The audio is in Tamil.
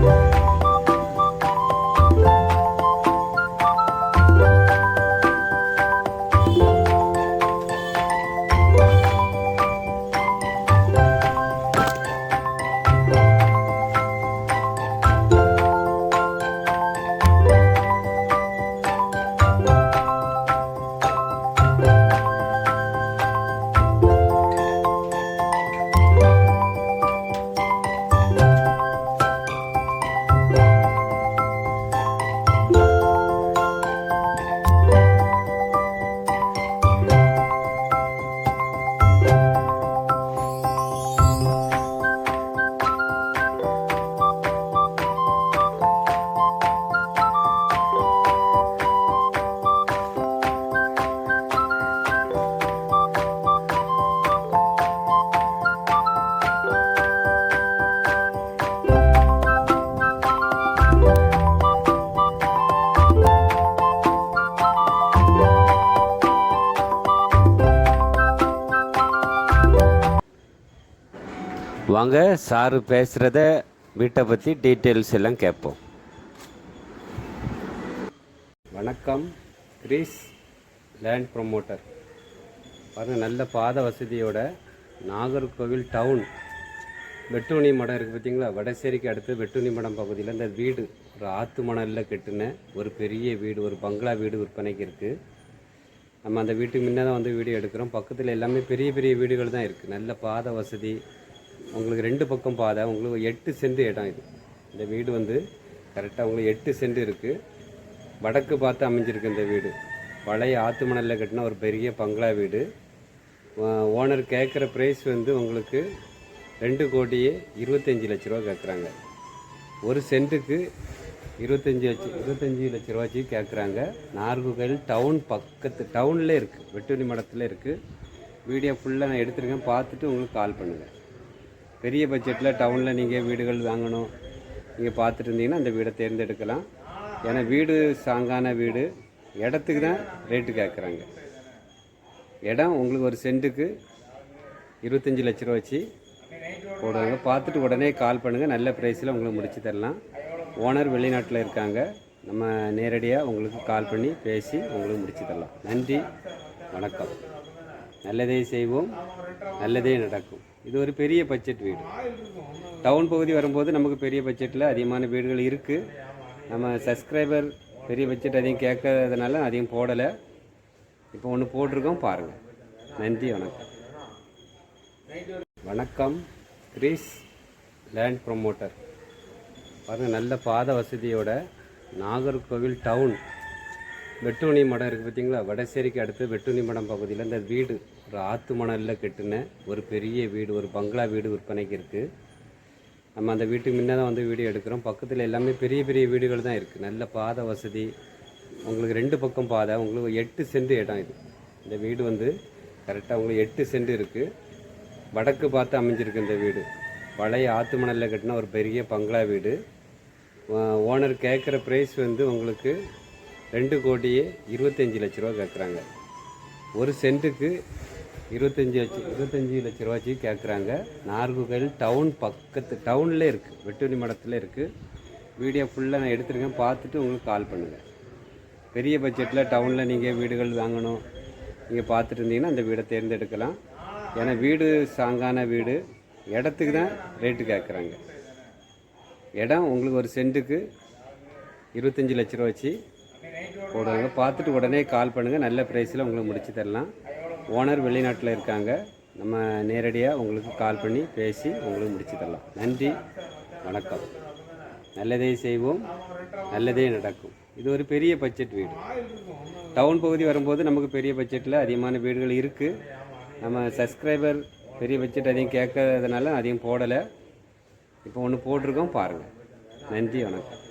Bye. வாங்க சாரு பேசுகிறத வீட்டை பற்றி டீட்டெயில்ஸ் எல்லாம் கேட்போம். வணக்கம் கிரீஸ் லேண்ட் ப்ரொமோட்டர். பாருங்கள் நல்ல பாத வசதியோட நாகர்கோவில் டவுன். வெட்டுணி மடம் இருக்குது பார்த்தீங்களா வடசேரிக்கு அடுத்து வெட்டுணி மடம் பகுதியில் இந்த வீடு ஒரு ஆத்து மணலில் கெட்டின ஒரு பெரிய வீடு ஒரு பங்களா வீடு விற்பனைக்கு இருக்குது நம்ம அந்த வீட்டுக்கு முன்னே தான் வந்து வீடியோ எடுக்கிறோம். பக்கத்தில் எல்லாமே பெரிய பெரிய வீடுகள் தான் இருக்குது நல்ல பாத வசதி உங்களுக்கு ரெண்டு பக்கம் பாதை உங்களுக்கு எட்டு சென்ட் இடம் இது. இந்த வீடு வந்து கரெக்டாக உங்களுக்கு எட்டு சென்ட் இருக்குது வடக்கு பார்த்து அமைஞ்சிருக்கு இந்த வீடு. பழைய ஆத்து மணலில் கட்டின ஒரு பெரிய பங்களா வீடு. ஓனர் கேட்குற ப்ரைஸ் வந்து உங்களுக்கு ரெண்டு கோடியே இருபத்தஞ்சி லட்ச ரூபா கேட்குறாங்க ஒரு சென்ட்டுக்கு இருபத்தஞ்சி லட்சம் இருபத்தஞ்சி லட்ச ரூபாய்ச்சி கேட்குறாங்க நார்குகையில் டவுன் பக்கத்து டவுனில் இருக்குது வெட்டுனி மடத்தில் இருக்குது வீடியோ ஃபுல்லாக நான் எடுத்துருக்கேன். பார்த்துட்டு உங்களுக்கு கால் பண்ணுங்கள் பெரிய பட்ஜெட்டில் டவுனில் நீங்கள் வீடுகள் வாங்கணும் நீங்கள் பார்த்துட்டு இருந்தீங்கன்னா அந்த வீடை தேர்ந்தெடுக்கலாம். ஏன்னா வீடு சாங்கான வீடு இடத்துக்கு தான் ரேட்டு கேட்குறாங்க. இடம் உங்களுக்கு ஒரு சென்ட்டுக்கு இருபத்தஞ்சி லட்ச ரூபா வச்சு போடுவாங்க. பார்த்துட்டு உடனே கால் பண்ணுங்கள் நல்ல ப்ரைஸில் உங்களுக்கு முடிச்சு தரலாம். ஓனர் வெளிநாட்டில் இருக்காங்க நம்ம நேரடியாக உங்களுக்கு கால் பண்ணி பேசி உங்களுக்கு முடிச்சு தரலாம். நன்றி வணக்கம். நல்லதே செய்வோம் நல்லதே நடக்கும். இது ஒரு பெரிய பட்ஜெட் வீடு. டவுன் பகுதி வரும்போது நமக்கு பெரிய பட்ஜெட்டில் அதிகமான வீடுகள் இருக்குது நம்ம சப்ஸ்கிரைபர் பெரிய பட்ஜெட் அதிகம் கேட்காததுனால அதிகம் போடலை. இப்போ ஒன்று போட்டிருக்கோம் பாருங்கள் நன்றி வணக்கம். வணக்கம் கிரீஸ் லேண்ட் ப்ரொமோட்டர். பாருங்கள் நல்ல பாத வசதியோட நாகர்கோவில் டவுன். வெட்டுணி மடம் இருக்குது பார்த்தீங்களா வடசேரிக்கு அடுத்து வெட்டுணி மடம் பகுதியில் இந்த வீடு. ஒரு ஆற்று மணலில் கட்டின ஒரு பெரிய வீடு ஒரு பங்களா வீடு விற்பனைக்கு இருக்குது நம்ம அந்த வீட்டுக்கு முன்னே தான் வந்து வீடியோ எடுக்கிறோம். பக்கத்தில் எல்லாமே பெரிய பெரிய வீடுகள் தான் இருக்குது நல்ல பாதை வசதி. உங்களுக்கு ரெண்டு பக்கம் பாதை. உங்களுக்கு எட்டு சென்ட் இடம் இது. இந்த வீடு வந்து கரெக்டாக உங்களுக்கு எட்டு சென்ட் இருக்குது வடக்கு பார்த்து அமைஞ்சிருக்கு இந்த வீடு. பழைய ஆற்று மணலில் கட்டின ஒரு பெரிய பங்களா வீடு. ஓனர் கேட்குற ப்ரைஸ் வந்து உங்களுக்கு ரெண்டு கோடியே இருபத்தஞ்சி லட்ச ரூபா கேட்குறாங்க ஒரு சென்ட்டுக்கு இருபத்தஞ்சி லட்சம் இருபத்தஞ்சி லட்ச ரூபாய்ச்சி கேட்குறாங்க நார்குகையில் டவுன் பக்கத்து டவுனில் இருக்குது வெட்டுனி மடத்தில் இருக்குது வீடியோ ஃபுல்லாக நான் எடுத்திருக்கேன். பார்த்துட்டு உங்களுக்கு கால் பண்ணுங்கள் பெரிய பட்ஜெட்டில் டவுனில் நீங்கள் வீடுகள் வாங்கணும். நீங்கள் பார்த்துட்டு இருந்தீங்கன்னா அந்த வீடை தேர்ந்தெடுக்கலாம். ஏன்னா வீடு சாங்கான வீடு. இடத்துக்கு தான் ரேட்டு கேட்குறாங்க இடம் உங்களுக்கு ஒரு சென்ட்டுக்கு இருபத்தஞ்சி லட்ச ரூபா வச்சு போடுவாங்க. பார்த்துட்டு உடனே கால் பண்ணுங்கள் நல்ல ப்ரைஸில் உங்களுக்கு முடிச்சு தரலாம். ஓனர் வெளிநாட்டில் இருக்காங்க. நம்ம நேரடியாக உங்களுக்கு கால் பண்ணி பேசி உங்களுக்கு முடிச்சு தரலாம். நன்றி வணக்கம். நல்லதே செய்வோம் நல்லதே நடக்கும். இது ஒரு பெரிய பட்ஜெட் வீடு. டவுன் பகுதி வரும்போது நமக்கு பெரிய பட்ஜெட்டில் அதிகமான வீடுகள் இருக்குது நம்ம சப்ஸ்கிரைபர் பெரிய பட்ஜெட் அதிகம் கேட்காததுனால அதிகம் போடலை. இப்போ ஒன்று போட்டிருக்கோம் பாருங்கள் நன்றி வணக்கம்.